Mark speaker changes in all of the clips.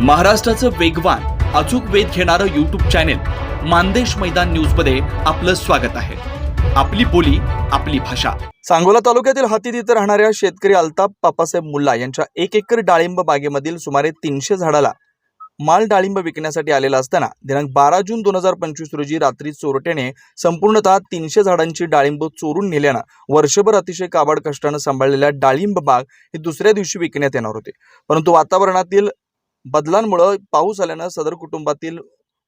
Speaker 1: महाराष्ट्राचं वेगवान अचूक वेध घेणारं यूट्यूब चॅनेल मानदेश मैदान न्यूजमध्ये आपलं स्वागत आहे. आपली बोली आपली भाषा. सांगोला तालुक्यातील हातीत इथं राहणाऱ्या शेतकरी अल्ताप पापासाहेब मुल्ला यांच्या एक एकर डाळिंब बागेमधील सुमारे तीनशे झाडाला माल डाळिंब विकण्यासाठी आलेला असताना दिनांक बारा जून दोन हजार पंचवीस रोजी रात्री चोरट्याने संपूर्णतः तीनशे झाडांची डाळिंब चोरून नेल्यानं वर्षभर अतिशय काबाड कष्टानं सांभाळलेल्या डाळिंब बाग ही दुसऱ्या दिवशी विकण्यात येणार होते. परंतु वातावरणातील बदलांमुळं पाऊस आल्यानं सदर कुटुंबातील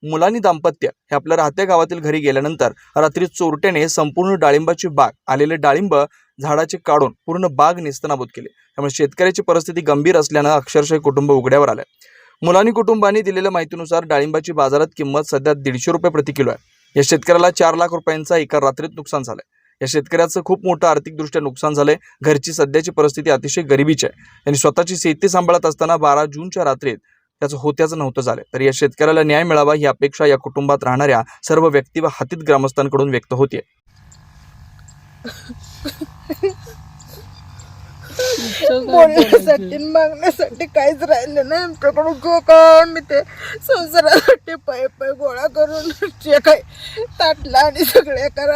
Speaker 1: मुलांनी दाम्पत्य हे आपल्या राहत्या गावातील घरी गेल्यानंतर रात्री चोरट्याने संपूर्ण डाळिंबाची बाग आलेले डाळिंब झाडाचे काढून पूर्ण बाग निस्तनाबूत केले. त्यामुळे शेतकऱ्याची परिस्थिती गंभीर असल्यानं अक्षरशः कुटुंब उघड्यावर आलं मुलांनी कुटुंबांनी दिलेल्या माहितीनुसार डाळिंबाची बाजारात किंमत सध्या दीडशे रुपये प्रति किलो आहे. या शेतकऱ्याला चार लाख रुपयांचा एका रात्रीत नुकसान झालंय. या शेतकऱ्याचं खूप मोठं आर्थिकदृष्ट्या नुकसान झालंय. घरची सध्याची परिस्थिती अतिशय गरिबीची आहे. त्यांनी स्वतःची शेती सांभाळत असताना बारा जूनच्या रात्रीत त्याचं होत्याचं नव्हतं झालं. तर या शेतकऱ्याला न्याय मिळावा ही अपेक्षा या कुटुंबात राहणाऱ्या सर्व व्यक्ती व हातीत ग्रामस्थांकडून व्यक्त होते
Speaker 2: बोलण्यासाठी मागण्यासाठी काहीच राहिलं नाही. आमच्याकडून गो मी ते संसारासाठी पाय पाय गोळा करून जे काही ताटला आणि सगळ्या एका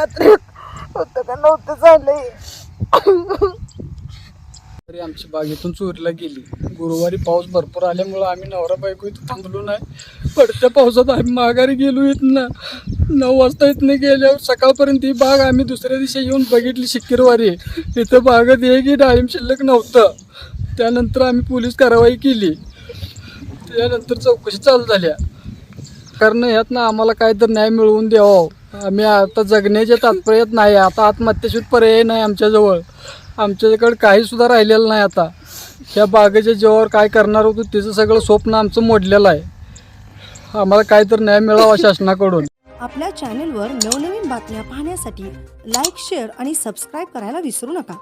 Speaker 2: होतं नव्हतं झालंय.
Speaker 3: तरी आमची बागेतून चोरीला गेली. गुरुवारी पाऊस भरपूर आल्यामुळं आम्ही नवरा बायको इथं थांबलो नाही. पडत्या पावसात आम्ही माघारी गेलो इथनं. नऊ वाजता इथनं गेल्यावर सकाळपर्यंत ही बाग आम्ही दुसऱ्या दिवशी येऊन बघितली शिक्कीरवारी इथं बागेत हे की डाळिंब शिल्लक नव्हतं. त्यानंतर आम्ही पोलीस कारवाई केली. त्यानंतर चौकशी चालू झाल्या. कारण यातनं आम्हाला काय तर न्याय मिळवून द्यावा. आम्ही आता जगण्याच्या तात्पर्यात नाही आता आत्महत्याशिवाय पर्याय नाही आमच्याजवळ. आमच्याकडे काही सुद्धा राहिलेलं नाही आता. ह्या बागेच्या जेव्हावर काय करणार होतो त्याचं सगळं स्वप्न आमचं मोडलेलं आहे. आम्हाला काय तर न्याय मिळावा शासनाकडून.
Speaker 4: आपल्या चॅनेलवर नवनवीन बातम्या पाहण्यासाठी लाईक शेअर आणि सबस्क्राईब करायला विसरू नका.